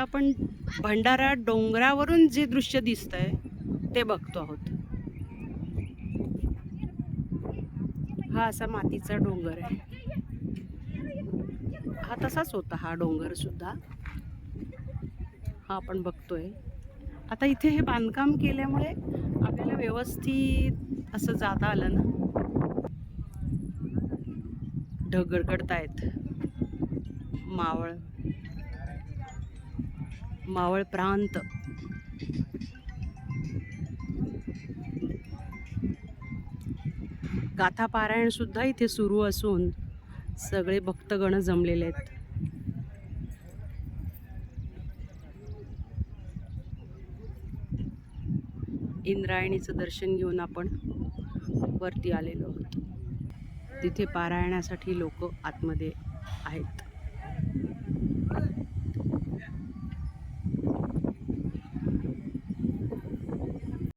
आता आपण भंडारा डोंगरावरून जे दृश्य दिसतंय ते बघतो आहोत. हा असा मातीचा डोंगर आहे. हा तसाच होता हा डोंगर सुद्धा. हा आपण बघतोय. आता इथे हे बांधकाम केल्यामुळे आपल्याला व्यवस्थित असं जाता आलं ना. ढग गडगडतायत मावळ. मावळ प्रांत. गाथा पारायण सुद्धा इथे सुरू असून सगळे भक्तगण जमलेले आहेत. इंद्रायणीचं दर्शन घेऊन आपण वरती आलेलो आहोत. तिथे पारायणासाठी लोक आतमध्ये आहेत.